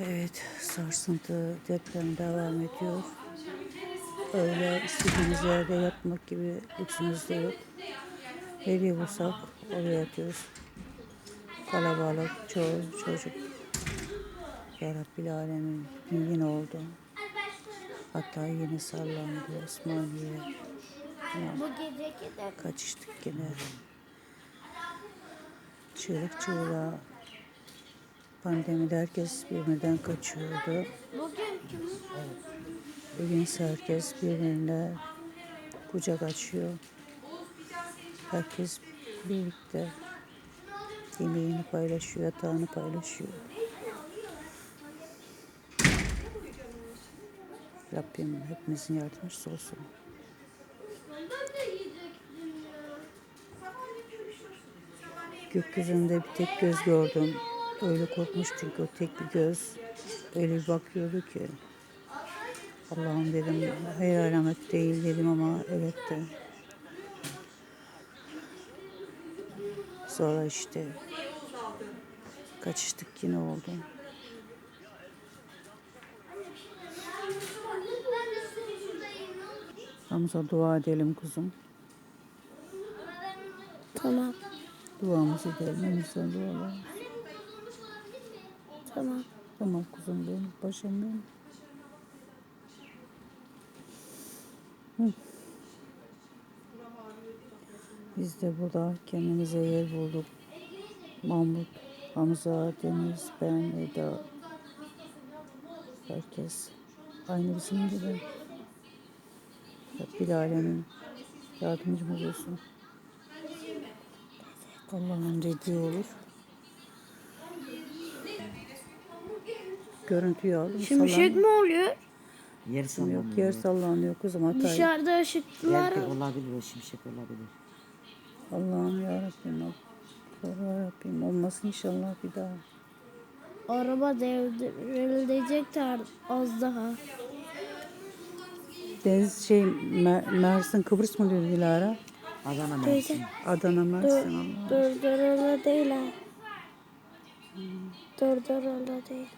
Evet, sarsıntı deprem devam ediyor. Öyle istediğimiz yerde yatmak gibi lüksümüz de yok. Nereye bulsak oraya yatıyoruz. Kalabalık, çoğu çocuk. Ya Rabbil Alemin yine oldu. Hatta yeni sallandı Osmaniye. Bu geceki de Kaçıştık yine. Çığlık çığlığa. Pandemide herkes birbirinden kaçıyordu. bugün herkes birbirine kucak açıyor. Herkes birlikte yemeğini paylaşıyor, yatağını paylaşıyor. Rabbim hepimizin yardımcısı olsun. Gökyüzünde bir tek göz gördüm. Öyle korkmuş çünkü o tek bir göz. Öyle bir bakıyordu ki. Allah'ım dedim hayır alamet değil dedim ama evet de. Sonra işte kaçıştık yine oldu. Hamza dua edelim kuzum. Tamam. Duamızı edelim. Önümüzden dualar. Tamam. Tamam kuzum benim, paşam benim. Biz de burada kendimize yer bulduk. Mahmut, Hamza, Deniz, ben, Eda. Herkes aynı bizim gibi. Rabbil Alemin yardımcımız olsun. Allah'ın dediği olur. Görüntüyü aldım. Şimşek mi oluyor? Yer sallanıyor. Yok yer sallanıyor kuzum Hatay. Dışarıda ışıklar Belki olabilir o şimşek olabilir. Allah'ım yarabbim. Koru yarabbim. Olmasın inşallah bir daha. araba devrilecek de az daha. Deniz şey Mer- Mersin Kıbrıs mı diyor Dilara? Adana Mersin. Adana Mersin Dur, dur dur değil ha. Dur dur değil.